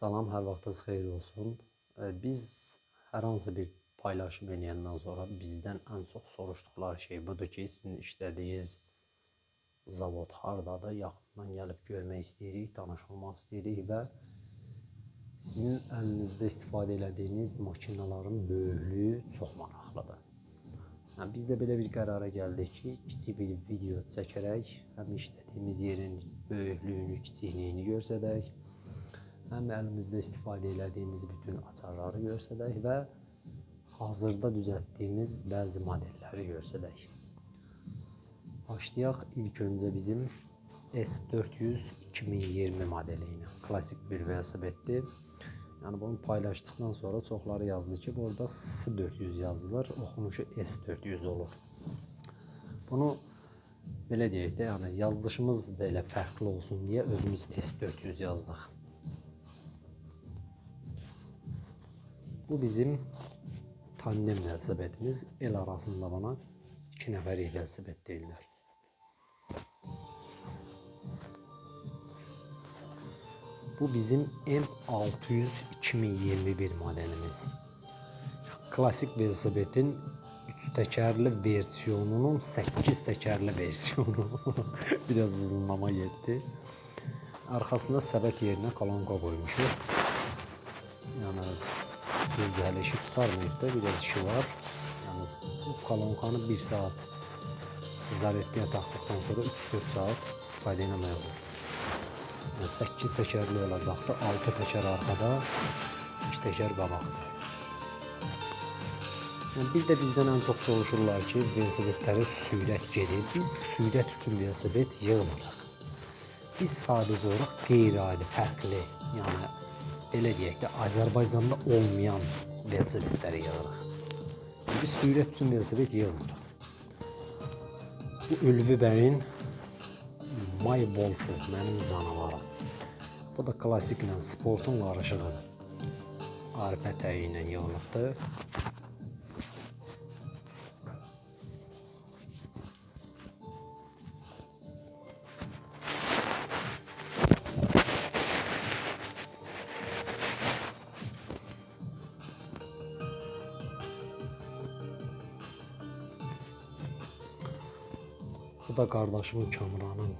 Salam, hər vaxtınız xeyir olsun. Ee, Biz hər hansı bir paylaşım eləyəndən sonra bizdən ən çox soruşduqları şey budur ki, sizin işlədiyiniz zavod hardadır, yaxından gəlib görmək istəyirik, tanış olmaq istəyirik və sizin əlinizdə istifadə elədiyiniz maşınların böyüklüyü çox maraqlıdır. Yəni, biz də belə bir qərara gəldik ki, kiçik bir video çəkərək həm işlədiyimiz yerin böyüklüyünü, kiçikliyini göstərək, həm əlimizdə istifadə elədiyimiz bütün açarları göstərək və hazırda düzəltdiyimiz bəzi modelləri göstərək. Başlayaq ilk öncə bizim S400 2020 modeli ilə. Klasik bir velosipeddir. Yəni bunu paylaşdıqdan sonra çoxları yazdı ki, burada S400 yazılır, oxunuşu S400 olur. Bunu belə deyək də, yəni yazdışımız belə fərqli olsun deyə özümüz S400 yazdıq. Bu bizim tandem velosipedimiz. El arasında bana iki nəfərlik velosiped deyirlər. Bu bizim M600 2021 modelimiz. Klasik velosipedin 3 tekerli versiyonunun 8 tekerli versiyonu. Biraz uzunlama yetti. Arkasında səbət yerinə kolonka koymuşuz. Yani bir hələ işi tutarmayıb da biraz işi var. Yani bu kolonkanı 1 saat zaryadlıya taktıktan sonra 3-4 saat istifadə etmək olur. Yəni 8 təkərli olacaqdı. 6 təkər arxada, 3 təkər qabaqda. Yəni bir də bizdən ən çox soruşurlar ki, velosipedləri sürət gedir. Biz sürət üçün velosiped yığmırıq. Biz sadəcə olaraq qeyri-adi, fərqli, yəni belə deyək də Azərbaycanda olmayan velosipedləri yığırıq. Biz sürət üçün velosiped yığmırıq. Bu Ülvi bəyin My Wolf'u, mənim canavarım. Bu da klasiklə sportun qarışığıdır. Arpa təyi ilə yığılıbdır. Bu da kardeşimin Kamran'ın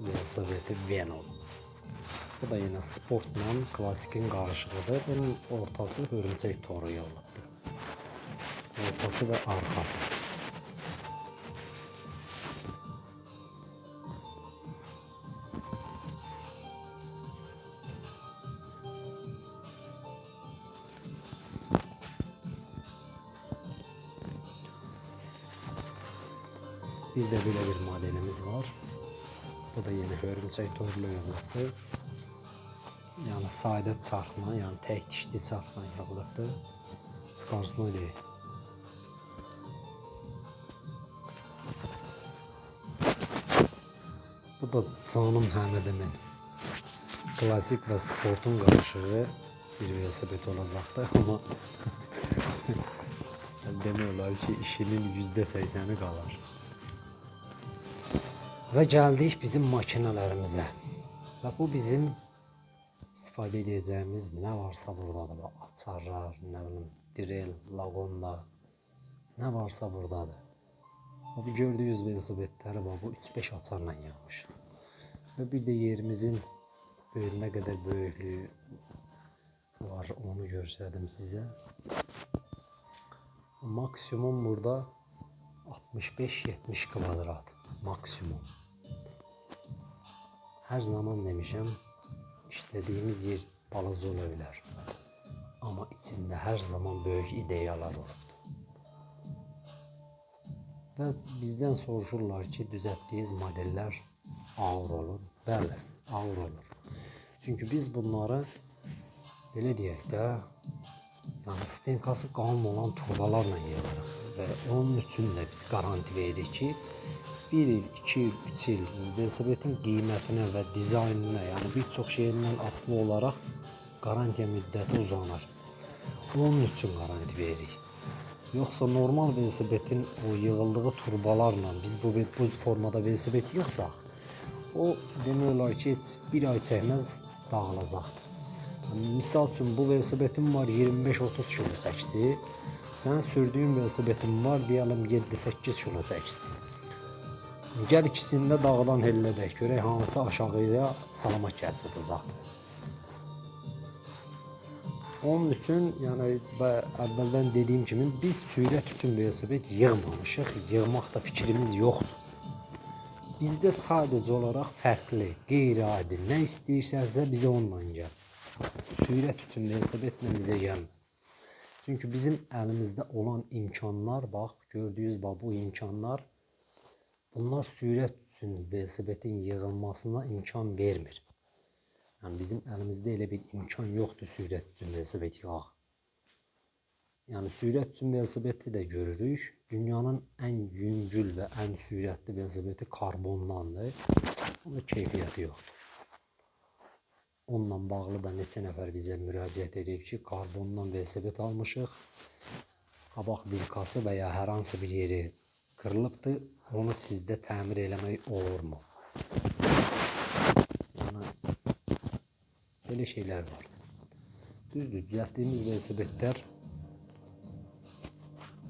velosipedi Venom. Bu da yine sportla klasikin karışığıdır. Bunun ortası hörümçək toru yolludur. Ortası ve arkası. Bir de böyle bir modelimiz var. Bu da yeni hörümçək torlu yolluqdur. Yəni sadə çarxla, yəni tək dişli çarxla yığılıbdır. Skarsno deyil. Bu da canım Həmidimin. Klasik və sportun qarışığı bir velosiped olacaqdı, amma demək olar ki, işinin %80-i qalar. Və gəldik bizim makinələrimizə. Və bu bizim istifadə edəcəyimiz nə varsa buradadır. Bax, açarlar, nə bilim, direl, lagonda, nə varsa buradadır. Bu gördüyünüz velosipedləri bax, bu 3-5 açarla yapmış. Və bir də yerimizin böyünə qədər böyüklüyü var, onu göstərdim sizə. Maksimum burada 65-70 kvadrat maksimum. Her zaman demişim işlediğimiz yer balaca ola bilər. Ama içinde her zaman böyük ideyalar olur. Və bizdən soruşurlar ki, düzəltdiyiniz modeller ağır olur. Bəli, ağır olur. Çünkü biz bunları belə deyək yəni stenkası qalın olan turbalarla yığırıq və onun üçün də biz garanti veririk ki, 1 il, 2 il, 3 il velosipedin qiymətinə və dizaynına, yəni bir çox şeyindən asılı olaraq garantiya müddəti uzanır. Onun üçün garanti veririk. Yoxsa normal velosipedin o yığıldığı turbalarla biz bu bu formada velosiped yığsaq, o demək olar ki, heç bir ay çəkməz dağılacaqdır. Misal üçün bu velosipetin var 25-30 kilo çəkisi. Sən sürdüyün velosipetin var deyəlim 7-8 kilo çəkisi. Gəl ikisini də dağdan hellədək. Görək hansı aşağıya salamat gəlsə uzaqdır. Onun üçün yəni və əvvəldən dediyim kimi biz sürət üçün velosiped yığmamışıq. Yığmaq da fikrimiz yoxdur. Bizdə sadəcə olaraq fərqli, qeyri-adi nə istəyirsənsə bizə onunla gəl. Sürət üçün velosipedlə bizə gəlmə. Çünki bizim əlimizdə olan imkanlar, bax gördüyünüz bax bu imkanlar bunlar sürət üçün velosipedin yığılmasına imkan vermir. Yəni bizim əlimizdə elə bir imkan yoxdur sürət üçün velosiped yığaq. Yəni sürət üçün velosipedi də görürük. Dünyanın ən yüngül və ən sürətli velosipedi karbondandır. Amma keyfiyyəti yoxdur. Onunla bağlı da neçə nəfər bizə müraciət edib ki, karbondan velosiped almışıq. Qabaq vilkası və ya hər hansı bir yeri qırılıbdır. Onu sizdə təmir eləmək olurmu? Yəni belə şeylər var. Düzdür, düzəltdiyimiz velosipedlər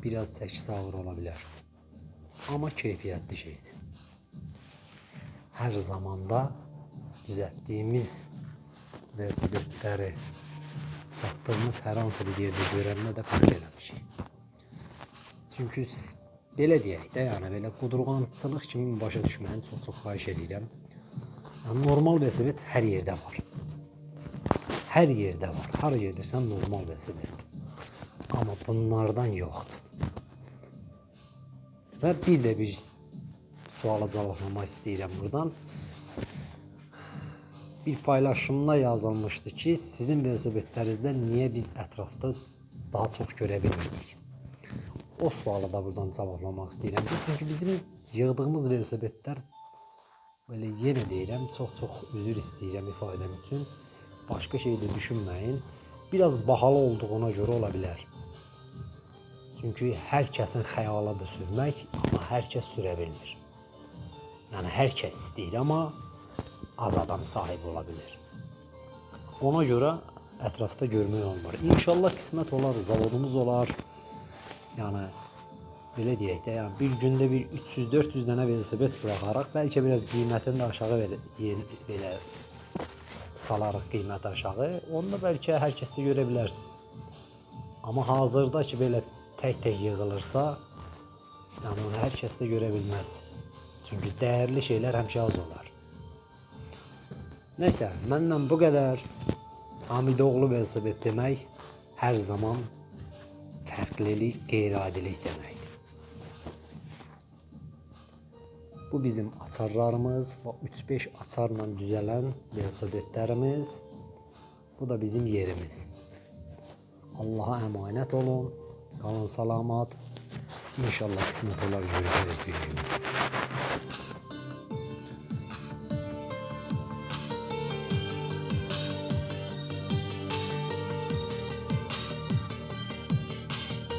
biraz çəkisi ağır ola bilər. Amma keyfiyyətli şeydir. Hər zamanda düzəltdiyimiz velosipedləri satdığımız hər hansı bir yerdə görəndə də fərq eləmişik. Çünki belə deyək də, yəni belə qudurğançılıq kimi başa düşməyin çox-çox xahiş edirəm. Yəni normal velosiped hər yerdə var. Hər yerdə var. Hara gedirsən normal velosiped. Amma bunlardan yoxdur. Və bir də bir suala cavablamaq istəyirəm buradan. Bir paylaşımda yazılmışdı ki, sizin velosipedlərinizdə niyə biz ətrafda daha çox görə bilmirik? O sualı da buradan cavablamaq istəyirəm. Çünki bizim yığdığımız velosipedlər belə yenə deyirəm, çox-çox üzr istəyirəm ifadəm üçün. Başqa şey də düşünməyin. Biraz bahalı olduğuna görə ola bilər. Çünki hər kəsin xəyalıdır sürmək, amma hər kəs sürə bilmir. Yəni hər kəs istəyir, amma az adam sahib ola bilər. Ona görə ətrafda görmək olmur. İnşallah qismət olar, zavodumuz olar. Yəni belə deyək də, yəni bir gündə bir 300-400 dənə velosiped buraxaraq, bəlkə biraz qiymətini də aşağı belə, belə salarıq qiyməti aşağı. Onda bəlkə hər kəs də görə bilərsiniz. Amma hazırda ki belə tək-tək yığılırsa, yəni onu hər kəs də görə bilməzsiniz. Çünki dəyərli şeylər həmişə az olar. Nəysə, məndən bu qədər. Hamidoğlu velosiped demək hər zaman fərqlilik, qeyri-adilik deməkdir. Bu bizim açarlarımız və 3-5 açarla düzələn velosipedlərimiz. Bu da bizim yerimiz. Allah'a emanet olun. Kalın salamat. İnşallah kısmet olar gün.